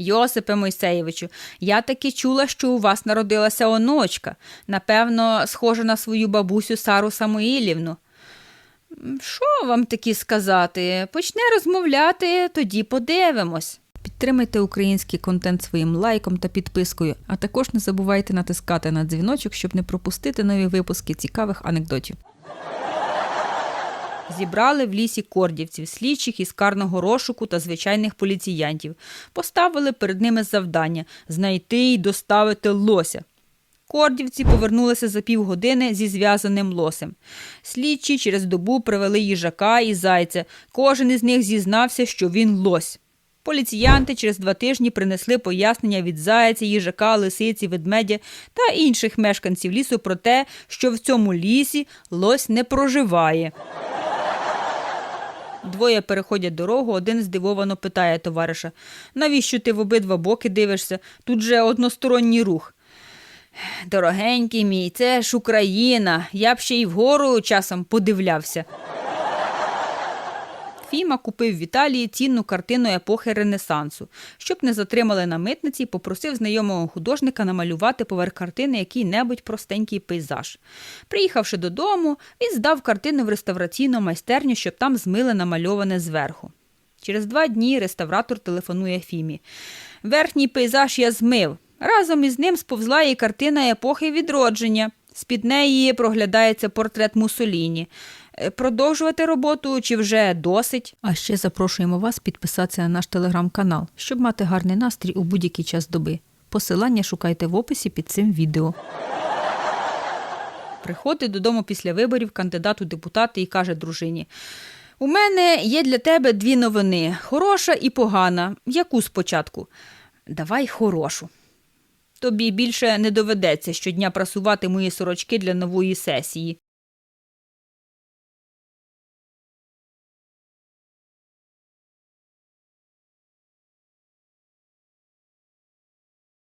Йосипе Мойсеєвичу, я таки чула, що у вас народилася онучка. Напевно, схожа на свою бабусю Сару Самуїлівну. Що вам таки сказати? Почне розмовляти, тоді подивимось. Підтримайте український контент своїм лайком та підпискою, а також не забувайте натискати на дзвіночок, щоб не пропустити нові випуски цікавих анекдотів. Зібрали в лісі кордівців, слідчих із карного розшуку та звичайних поліціянтів. Поставили перед ними завдання знайти і доставити лося. Кордівці повернулися за півгодини зі зв'язаним лосем. Слідчі через добу привели їжака і зайця. Кожен із них зізнався, що він лось. Поліціянти через два тижні принесли пояснення від зайця, їжака, лисиці, ведмедя та інших мешканців лісу про те, що в цьому лісі лось не проживає. Двоє переходять дорогу, один здивовано питає товариша: навіщо ти в обидва боки дивишся? Тут же односторонній рух. Дорогенький мій, це ж Україна. Я б ще й вгору часом подивлявся. Фіма купив в Італії цінну картину епохи Ренесансу. Щоб не затримали на митниці, попросив знайомого художника намалювати поверх картини який-небудь простенький пейзаж. Приїхавши додому, він здав картину в реставраційну майстерню, щоб там змили намальоване зверху. Через два дні реставратор телефонує Фімі. Верхній пейзаж я змив. Разом із ним сповзла і картина епохи відродження. З-під неї проглядається портрет Мусоліні. Е, Продовжувати роботу чи вже досить? А ще запрошуємо вас підписатися на наш телеграм-канал, щоб мати гарний настрій у будь-який час доби. Посилання шукайте в описі під цим відео. Приходить додому після виборів кандидат у депутати і каже дружині: У мене є для тебе дві новини: хороша і погана. Яку спочатку? Давай хорошу. Тобі більше не доведеться щодня прасувати мої сорочки для нової сесії.